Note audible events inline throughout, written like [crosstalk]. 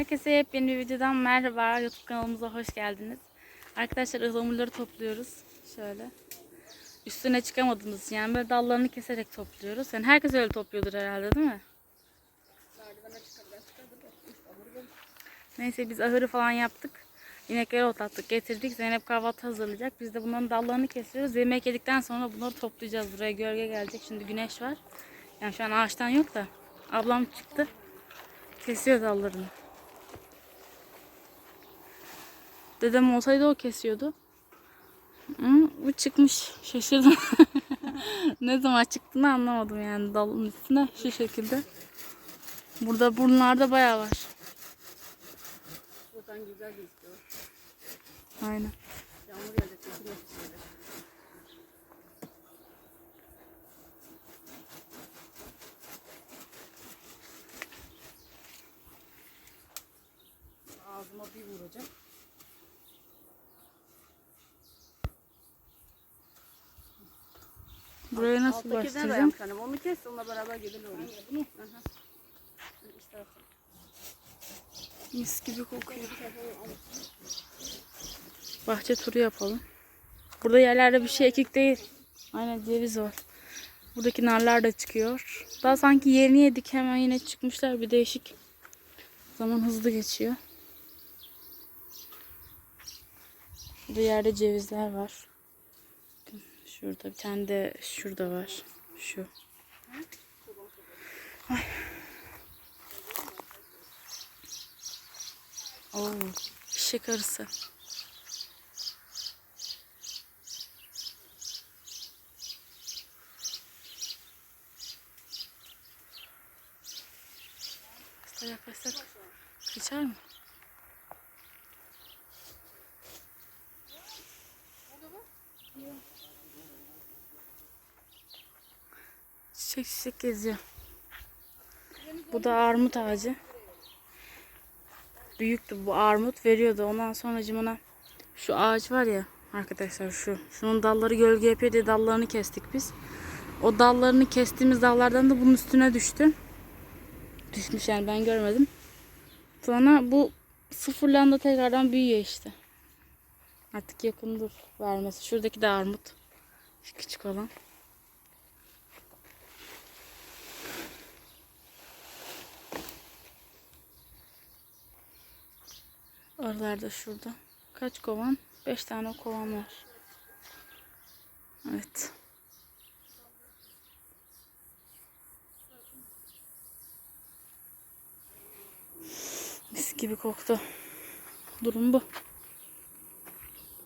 Herkese yepyeni bir videodan merhaba. YouTube kanalımıza hoş geldiniz. Arkadaşlar ıhlamurları topluyoruz. Şöyle. Üstüne çıkamadığımız yani böyle dallarını keserek topluyoruz. Yani herkes öyle topluyordur herhalde değil mi? Neyse biz ahırı falan yaptık. İnekleri otlattık, getirdik. Zeynep kahvaltı hazırlayacak. Biz de bunların dallarını kesiyoruz. Yemek yedikten sonra bunları toplayacağız. Buraya gölge gelecek. Şimdi güneş var. Yani şu an ağaçtan yok da. Ablam çıktı. Kesiyor dallarını. Dedem olsaydı o kesiyordu. Hı, bu çıkmış. Şaşırdım. [laughs] ne zaman çıktığını anlamadım yani dalın üstüne şu şekilde. Burada burnlarda bayağı var. Buradan güzel gözüküyor. Aynen. Yağmur gelecek. Buraya nasıl Alttakine başlayacağım? Onu kes onunla beraber gidelim oraya. Bunu? Hı. İşte. Mis gibi kokuyor. Bahçe turu yapalım. Burada yerlerde bir şey ekik değil. Aynen ceviz var. Buradaki narlar da çıkıyor. Daha sanki yerini yedik hemen yine çıkmışlar. Bir değişik. Zaman hızlı geçiyor. Burada yerde cevizler var. Şurada bir tane de şurada var. Şu. Oo, eşek arısı. Hasta yaklaşsak kaçar mı? Çiçek çiçek geziyor. Bu da armut ağacı büyüktü bu armut veriyordu. Ondan sonra ona şu ağaç var ya arkadaşlar şu. Şunun dalları gölge yapıyor diye dallarını kestik biz. O dallarını kestiğimiz dallardan da bunun üstüne düştü. Düşmüş yani ben görmedim. Sonra bu sıfırlandı tekrardan büyüyor işte. Artık yakındır vermesi. Şuradaki de armut. Küçük olan. Arılar da şurada. Kaç kovan? Beş tane kovan var. Evet. Mis gibi koktu. Durum bu.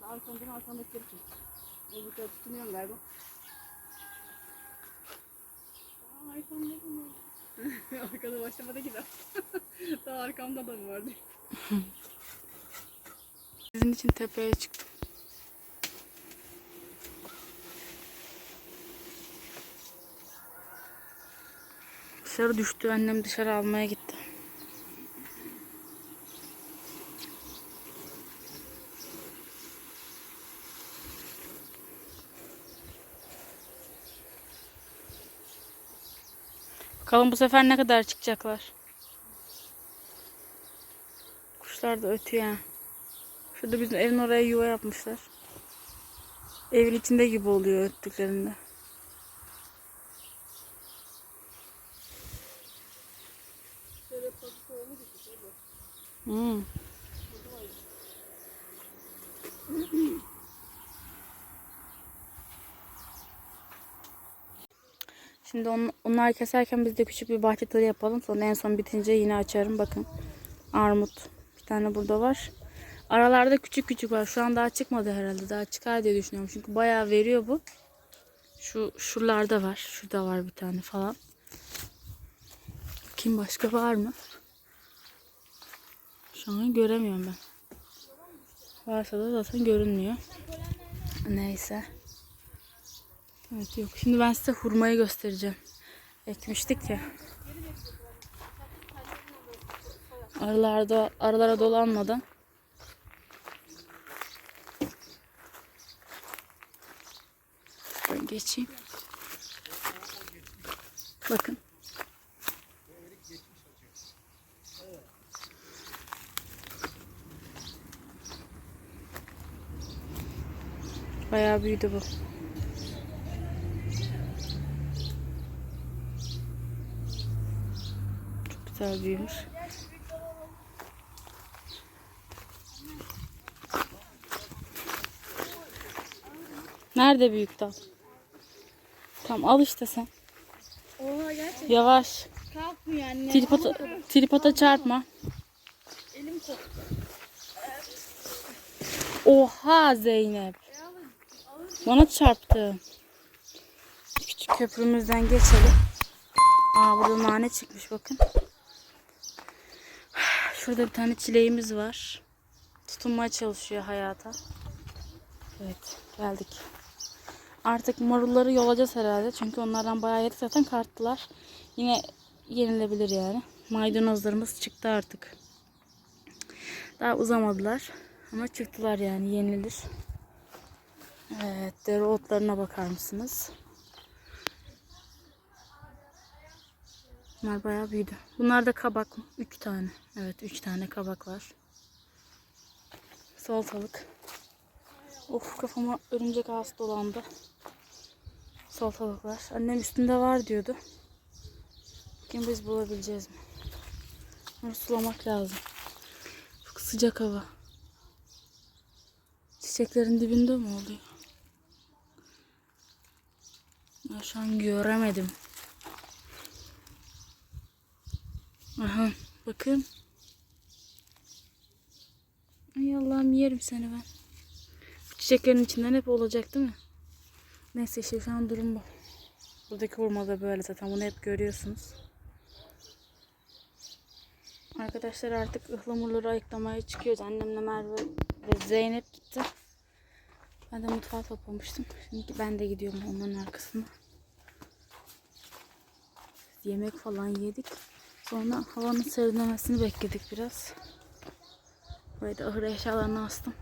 Arkamdan arkamdakileri tut. Öbürkleri tutunuyorum galiba. Aa, arkamda da var. Arkada başlamadı ki daha. [laughs] daha arkamda da mı vardı? [laughs] Sizin için tepeye çıktım. Dışarı düştü. Annem dışarı almaya gitti. Bakalım bu sefer ne kadar çıkacaklar. Kuşlar da ötüyor. Şurada bizim evin oraya yuva yapmışlar. Evin içinde gibi oluyor öttüklerinde. Hmm. Şimdi on, onlar keserken biz de küçük bir bahçe turu yapalım. Sonra en son bitince yine açarım. Bakın armut. Bir tane burada var. Aralarda küçük küçük var. Şu an daha çıkmadı herhalde. Daha çıkar diye düşünüyorum. Çünkü bayağı veriyor bu. Şu şuralarda var. Şurada var bir tane falan. Kim başka var mı? Şu an göremiyorum ben. Varsa da zaten görünmüyor. Neyse. Evet yok. Şimdi ben size hurmayı göstereceğim. Ekmiştik ya. Aralarda, aralara dolanmadan. Ben geçeyim. Bakın. Bayağı büyüdü bu. Çok güzel büyümüş. Nerede büyük dal? Tamam al işte sen. Oha gerçekten Yavaş. kalkmıyor anne. Tripota, tripota çarpma. Elim koptu. Oha Zeynep. Bana çarptı. Küçük köprümüzden geçelim. Aa burada nane çıkmış bakın. Şurada bir tane çileğimiz var. Tutunmaya çalışıyor hayata. Evet geldik. Artık marulları yolacağız herhalde. Çünkü onlardan bayağı yedik zaten karttılar. Yine yenilebilir yani. Maydanozlarımız çıktı artık. Daha uzamadılar. Ama çıktılar yani yenilir. Evet dereotlarına bakar mısınız? Bunlar bayağı büyüdü. Bunlar da kabak. Üç tane. Evet üç tane kabak var. Salatalık. Of kafama örümcek ağası dolandı. Salatalık var. Annem üstünde var diyordu. Kim biz bulabileceğiz mi? Bunu sulamak lazım. Çok sıcak hava. Çiçeklerin dibinde mi oluyor? Ben şu an göremedim. Aha bakın. Ay Allah'ım yerim seni ben. Bu çiçeklerin içinden hep olacak değil mi? Neyse işte şu an durum bu. Buradaki hurma da böyle zaten bunu hep görüyorsunuz. Arkadaşlar artık ıhlamurları ayıklamaya çıkıyoruz. Annemle Merve ve Zeynep gitti. Ben de mutfağı toplamıştım. Şimdi ben de gidiyorum onların arkasına. Yemek falan yedik. Sonra havanın serinlemesini bekledik biraz. Böyle de ahır eşyalarını astım.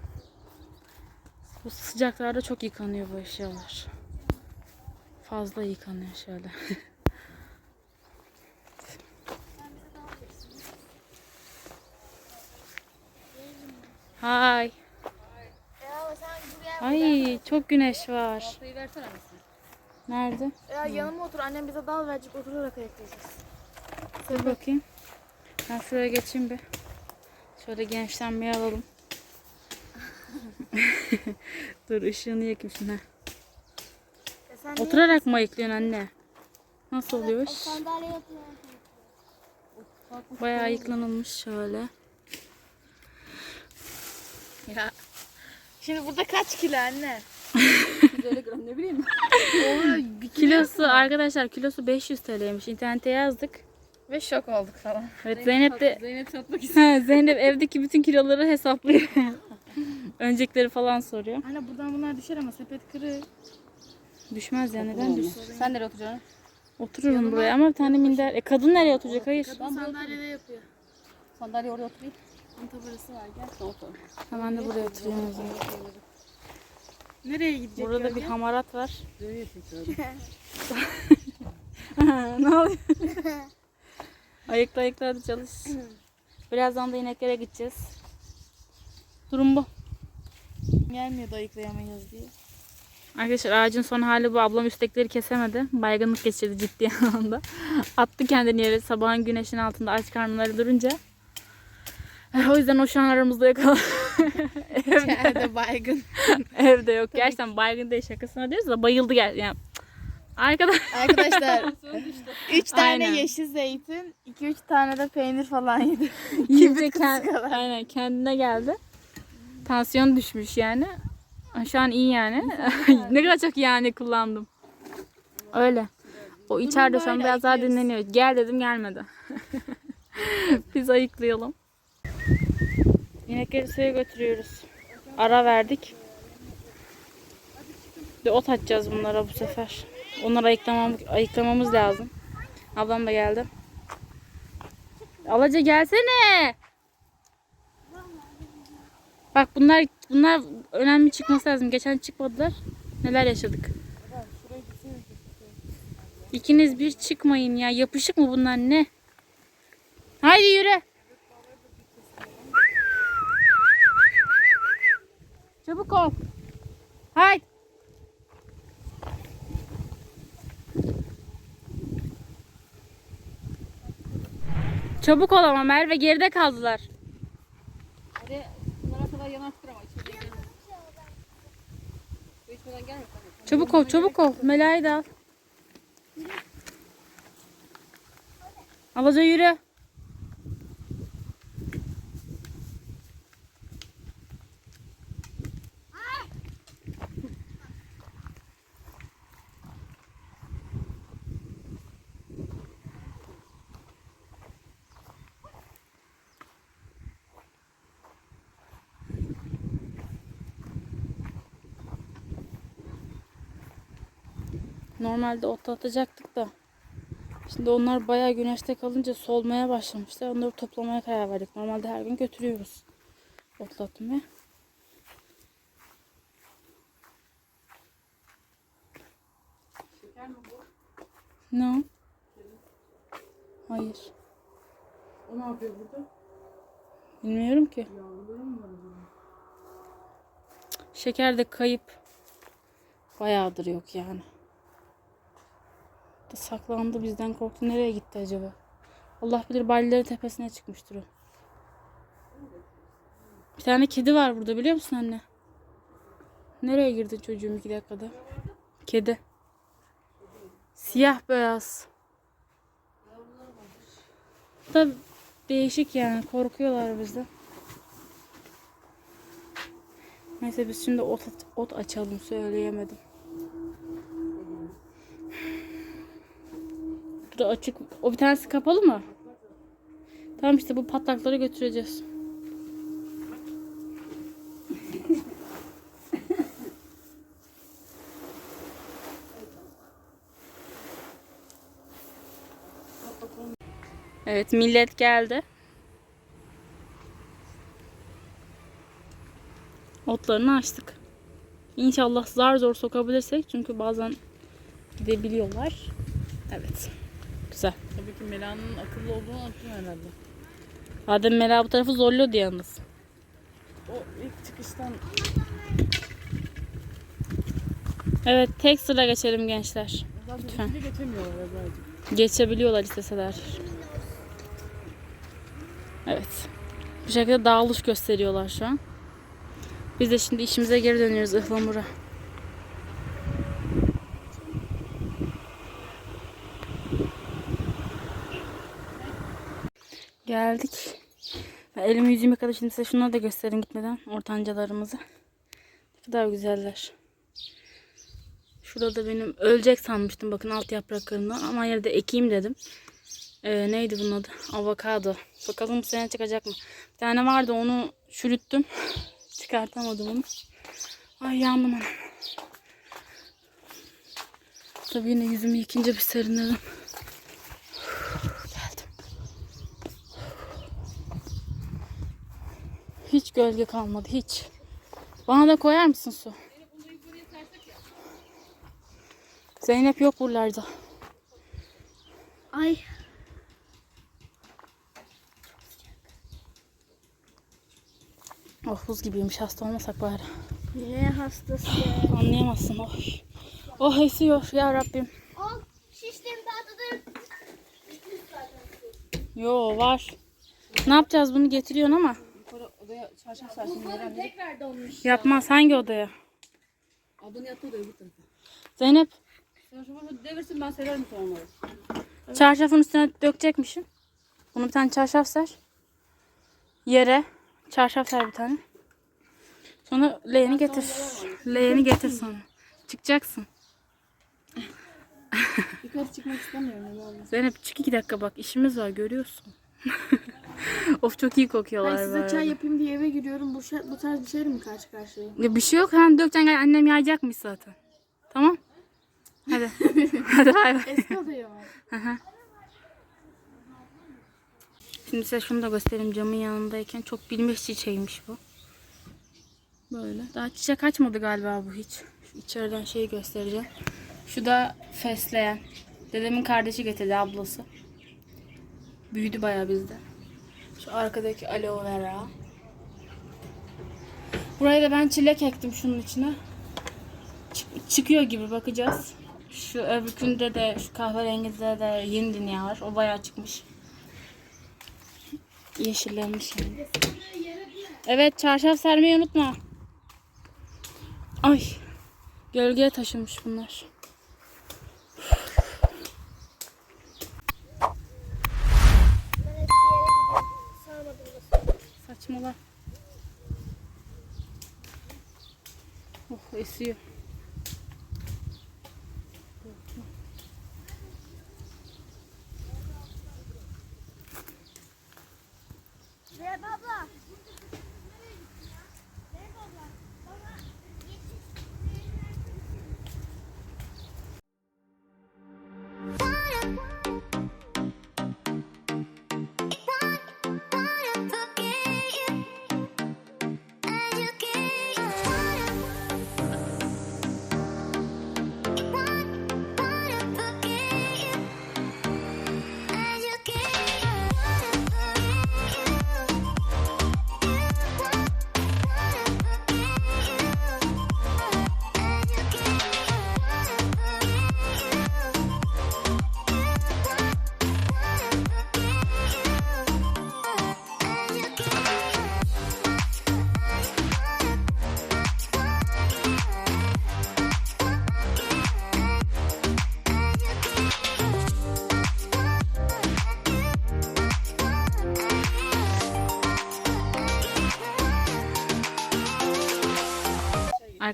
Bu sıcaklarda çok yıkanıyor bu eşyalar. Fazla yıkanıyor şöyle. [laughs] Hay. Ay çok güneş var. Baltayı versene annesi. Nerede? Ya yanıma otur annem bize dal verecek oturarak ayıklayacağız. Dur bakayım. Ben şuraya geçeyim bir. Şöyle gençlenmeyi alalım. [laughs] Dur ışığını yakayım şimdi. E Oturarak mı ayıklıyorsun anne? Nasıl oluyor? Bayağı ayıklanılmış şöyle. Ya. Şimdi burada kaç kilo anne? 150 gram ne bileyim. Kilosu arkadaşlar kilosu 500 TL'ymiş. İnternete yazdık. Ve şok olduk falan. Evet Zeynep de Zeynep satmak [laughs] istiyor. Ha, Zeynep evdeki bütün kiloları hesaplıyor. [laughs] Öncekileri falan soruyor. Anne buradan bunlar düşer ama sepet kırık. Düşmez ya neden düşsün? Sen nereye oturacaksın? Otururum buraya ama bir tane minder. E kadın nereye oturacak? Hayır. Sandalyede yapıyor. Sandalye oraya oturayım. Bunun taburası var gel. Otur. Ha, ben de buraya oturuyorum o zaman. Nereye gidecek? Burada bir gölge? hamarat var. [laughs] [laughs] ne oluyor? ayıkla ayıkla hadi çalış. Birazdan da ineklere gideceğiz. Durum bu. Gelmiyor da ayıklayamayız diye. Arkadaşlar ağacın son hali bu. Ablam üstekleri kesemedi. Baygınlık geçirdi ciddi [laughs] anlamda. Attı kendini yere sabahın güneşin altında aç karnları durunca. Eh, O yüzden o şu an aramızda yok. İçeride baygın. [laughs] Evde yok. Gerçekten baygın değil şakasına diyoruz da bayıldı gel. Yani arkadaş Arkadaşlar [laughs] 3 tane Aynen. yeşil zeytin, 2-3 tane de peynir falan yedi. [laughs] kız kend- aynen kendine geldi. Tansiyon düşmüş yani. Şu an iyi yani. ne kadar çok yani kullandım. Öyle. O içeride şu an biraz daha dinleniyor. Gel dedim gelmedi. Biz ayıklayalım. İnekleri suya götürüyoruz. Ara verdik. Bir ot atacağız bunlara bu sefer. Onları ayıklamam, ayıklamamız lazım. Ablam da geldi. Alaca gelsene. Bak bunlar bunlar önemli çıkması lazım. Geçen çıkmadılar. Neler yaşadık. İkiniz bir çıkmayın ya. Yapışık mı bunlar ne? Haydi yürü. Çabuk ol. Haydi. Çabuk ol ama Merve geride kaldılar. Hadi bunlara kadar yanaştır ama içeri gelme. Çabuk ol çabuk ol. Mela'yı da al. Alaca yürü. Normalde ot atacaktık da. Şimdi onlar bayağı güneşte kalınca solmaya başlamışlar. Onları toplamaya karar verdik. Normalde her gün götürüyoruz otlatmaya. Şeker mi bu? Ne? Hayır. O ne yapıyor burada? Bilmiyorum ki. Yavruları mı var acaba? Şeker de kayıp. Bayağıdır yok yani. Da saklandı bizden korktu. Nereye gitti acaba? Allah bilir ballerin tepesine çıkmıştır o. Bir tane kedi var burada biliyor musun anne? Nereye girdi çocuğum iki dakikada? Kedi. Siyah beyaz. Da değişik yani korkuyorlar bizden. Neyse biz şimdi ot, ot açalım söyleyemedim. Bu da açık. O bir tanesi kapalı mı? Tamam işte bu patlakları götüreceğiz. Evet millet geldi. Otlarını açtık. İnşallah zar zor sokabilirsek çünkü bazen gidebiliyorlar. Evet. Tabii ki Mela'nın akıllı olduğunu unuttum herhalde. Adem Mela bu tarafı zorluyordu yalnız. O ilk çıkıştan Evet tek sıra geçelim gençler. zaten Lütfen. ikili geçemiyorlar Ebra'cığım. Geçebiliyorlar isteseler. Evet. Bu şekilde dağılış gösteriyorlar şu an. Biz de şimdi işimize geri dönüyoruz ıhlamura. Geldik. Ben elimi yüzümü yıkadım. Şimdi size şunları da göstereyim gitmeden. Ortancalarımızı. Ne kadar güzeller. Şurada da benim ölecek sanmıştım bakın alt yapraklarından ama yine de ekeyim dedim. Ee, neydi bunun adı? Avokado. Bakalım bu sene çıkacak mı? Bir tane vardı onu çürüttüm. [sighs] Çıkartamadım onu. Ay yandım anam. Tabii yine yüzümü yıkayınca bir serinledim. Hiç gölge kalmadı hiç. Bana da koyar mısın su? Zeynep yok buralarda. Ay Oh buz gibiymiş hasta olmasak bari. ne hastası ya. Anlayamazsın oh. Oh esiyor ya Rabbim. Al şiştim tatlıdır. Yo var. Ne yapacağız bunu getiriyorsun ama. Odaya çarşaf sersin Meral. Tekrar donmuş. Yapmaz hangi odaya? Ablanın yattığı odaya bu tarafa. Zeynep Sen şu bunu devirsin ben sererim sonra onları. çarşafın üstüne dökecekmişim. Bunu bir tane çarşaf ser. Yere çarşaf ser bir tane. Sonra leğeni getir. Leğeni getir sonra. Çıkacaksın. Yukarı çıkmak istemiyorum. Zeynep çık iki dakika bak işimiz var görüyorsun. [laughs] of çok iyi kokuyorlar Hayır size böyle. çay yapayım diye eve giriyorum. Bu, şey, bu tarz bir şeyle mi karşı karşıyayım? Ya bir şey yok. Hemen dökeceksin. Gel, Annem yayacakmış zaten. Tamam. Hadi. [laughs] Hadi bay bay. Eski odaya mı? Şimdi size şunu da göstereyim camın yanındayken. Çok bilmiş çiçeğiymiş bu. Böyle. Daha çiçek açmadı galiba bu hiç. Şu içeriden şeyi göstereceğim. Şu da fesleğen. Dedemin kardeşi getirdi ablası. Büyüdü bayağı bizde. Şu arkadaki aloe vera. Buraya da ben çilek ektim şunun içine. Çık- çıkıyor gibi bakacağız. Şu öbürkünde de şu kahverengide de yeni dünya var. O bayağı çıkmış. yeşillenmiş. Evet çarşaf sermeyi unutma. Ay. Gölgeye taşınmış bunlar. Saçmalar. Oh esiyor.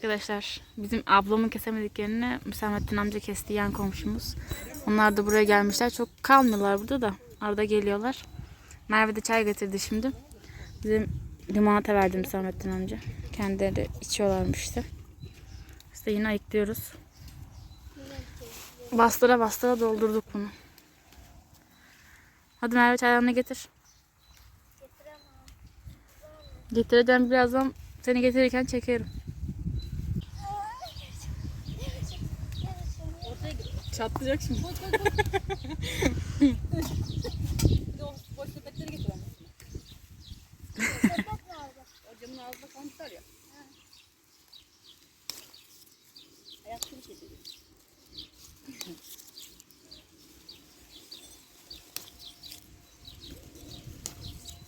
Arkadaşlar bizim ablamın kesemediklerini Müsamettin amca kesti yan komşumuz. Onlar da buraya gelmişler. Çok kalmıyorlar burada da. Arada geliyorlar. Merve de çay getirdi şimdi. Bizim limonata verdi Müsamettin amca. Kendileri içiyorlarmış işte. Yine ayıklıyoruz. Bastıra bastıra doldurduk bunu. Hadi Merve çaylarını getir. Getireceğim birazdan seni getirirken çekerim. Çatlayacak şimdi. Bir de o boş sepetleri getir ama. O camın ağzına koymuşlar ya. Ayaklı bir şey değil.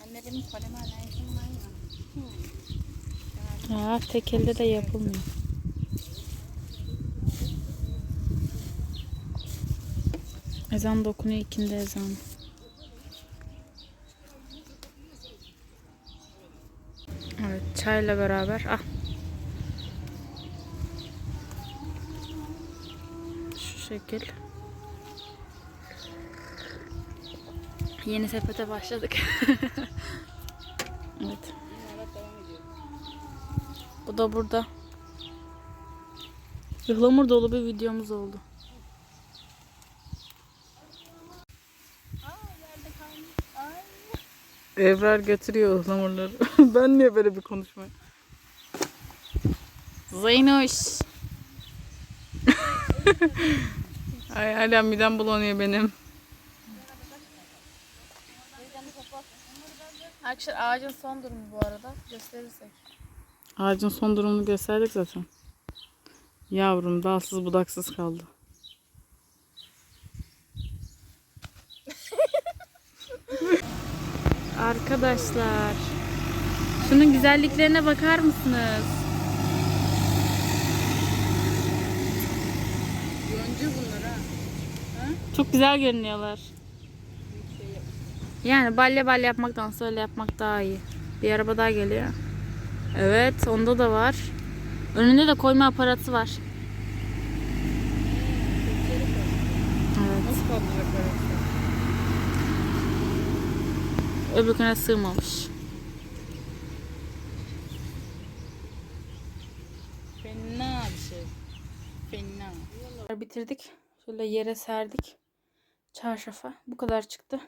Anne benim kaleme alerjim var ya. Ya tek elde de yapılmıyor. Ezan dokunuyor ikindi ezan. Evet çayla beraber. Ah. Şu şekil. Yeni sepete başladık. [laughs] evet. Bu da burada. Ihlamur dolu bir videomuz oldu. Ebrar götürüyor ıhlamurları. [laughs] ben niye böyle bir konuşma? Zeynoş. [laughs] Ay hala midem bulanıyor benim. Arkadaşlar ağacın son durumu bu arada. Gösterirsek. Ağacın son durumunu gösterdik zaten. Yavrum dalsız budaksız kaldı. [laughs] Arkadaşlar. Şunun güzelliklerine bakar mısınız? Yonca bunlar ha. Çok güzel görünüyorlar. Yani balya balya yapmaktansa öyle yapmak daha iyi. Bir araba daha geliyor. Evet onda da var. Önünde de koyma aparatı var. Evet. Nasıl kaldıracaklar yoksa? Öbürküne sığmamış. Fena bir şey. Fena. Bitirdik. Şöyle yere serdik. Çarşafa. Bu kadar çıktı.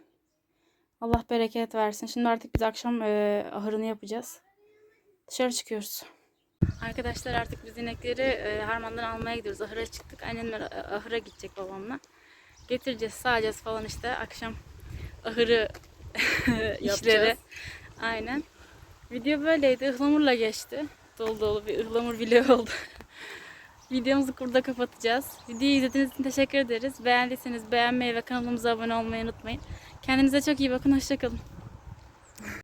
Allah bereket versin. Şimdi artık biz akşam e, ahırını yapacağız. Dışarı çıkıyoruz. Arkadaşlar artık biz inekleri e, harmandan almaya gidiyoruz. Ahıra çıktık. Annemler e, ahıra gidecek babamla. Getireceğiz, sağacağız falan işte. Akşam ahırı [laughs] işleri. Aynen. Video böyleydi. Ihlamurla geçti. Dolu dolu bir ıhlamur vlogu oldu. [laughs] Videomuzu burada kapatacağız. Videoyu izlediğiniz için teşekkür ederiz. Beğendiyseniz beğenmeyi ve kanalımıza abone olmayı unutmayın. Kendinize çok iyi bakın. Hoşçakalın.